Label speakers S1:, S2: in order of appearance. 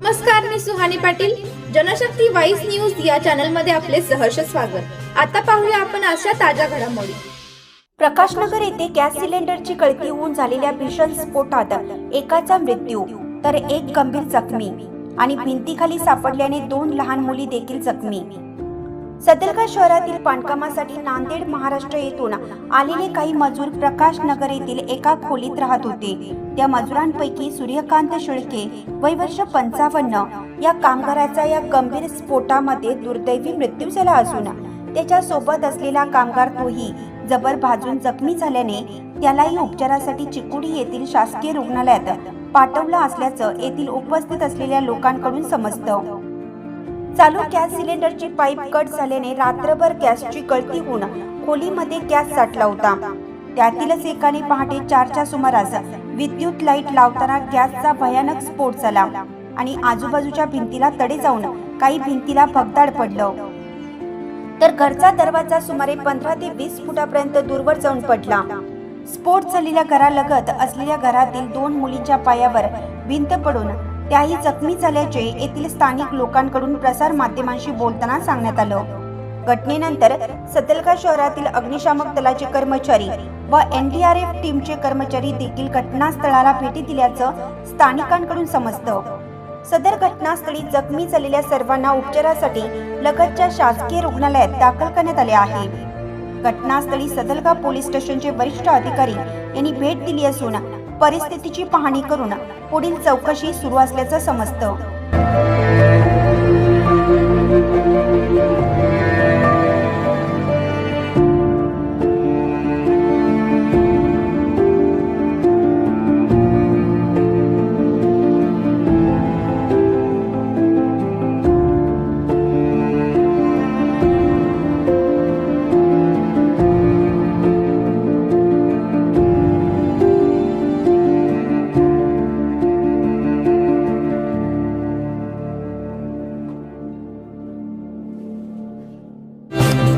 S1: नमस्कार मी Suhani Patil. Janshakti voice news या चॅनलमध्ये आपले सहर्ष स्वागत. आता पाहूया आपण अशा ताज्या घडामोडी.
S2: प्रकाशनगर येथे गॅस सिलेंडरची गळती होऊन झालेल्या भीषण स्फोटात एकाचा मृत्यू तर एक गंभीर जखमी आणि भिंतीखाली सापडल्याने दोन लहान मुली देखील जखमी. सदलगा शहरातील बांधकामासाठी नांदेड महाराष्ट्र येथून आलेले काही मजूर प्रकाश नगर येथील एका खोलीत राहत होते. त्या मजुरांपैकी सूर्यकांत शेळके वय वर्ष पंचावन्न या कामगाराचा या गंभीर स्फोटामध्ये दुर्दैवी मृत्यू झाला असून त्याच्या सोबत असलेला कामगार तोही जबर भाजून जखमी झाल्याने त्यालाही उपचारासाठी चिकुडी येथील शासकीय रुग्णालयात पाठवलं असल्याचं येथील उपस्थित असलेल्या लोकांकडून समजतं. चालू गॅस सिलेंडरची पाईप कट झाल्याने रात्रभर गॅसची गळती होऊन खोलीमध्ये गॅस साठला होता. त्यातीलच एकाने पहाटे चारच्या सुमारास विद्युत लाइट लावताना गॅसचा भयानक स्फोट झाला आणि आजूबाजूच्या भिंतीला तडे जाऊन काही भिंतीला भगदाड पडलं. तर घरचा दरवाजा सुमारे पंधरा ते वीस फुटापर्यंत दूरवर जाऊन पडला. स्फोट झालेल्या घरालगत असलेल्या घरातील दोन मुलींच्या पायावर भिंत पडून त्याही जखमी झाल्याचे येथील स्थानिक लोकांकडून प्रसार माध्यमांशी बोलताना सांगण्यात आलं. घटनेनंतर सतलगा शहरातील अग्निशामक दलाचे कर्मचारी व एनडीआरएफ टीमचे कर्मचारी देखील घटनास्थळाला भेटी दिल्याचं स्थानिकांकडून समजतं. सदर घटनास्थळी जखमी झालेल्या सर्वांना उपचारासाठी लगतच्या शासकीय रुग्णालयात दाखल करण्यात आले आहे. घटनास्थळी सदलगा पोलीस स्टेशनचे वरिष्ठ अधिकारी यांनी भेट दिली असून परिस्थितीची पाहणी करून पुढील चौकशी सुरू असल्याचं समजतं.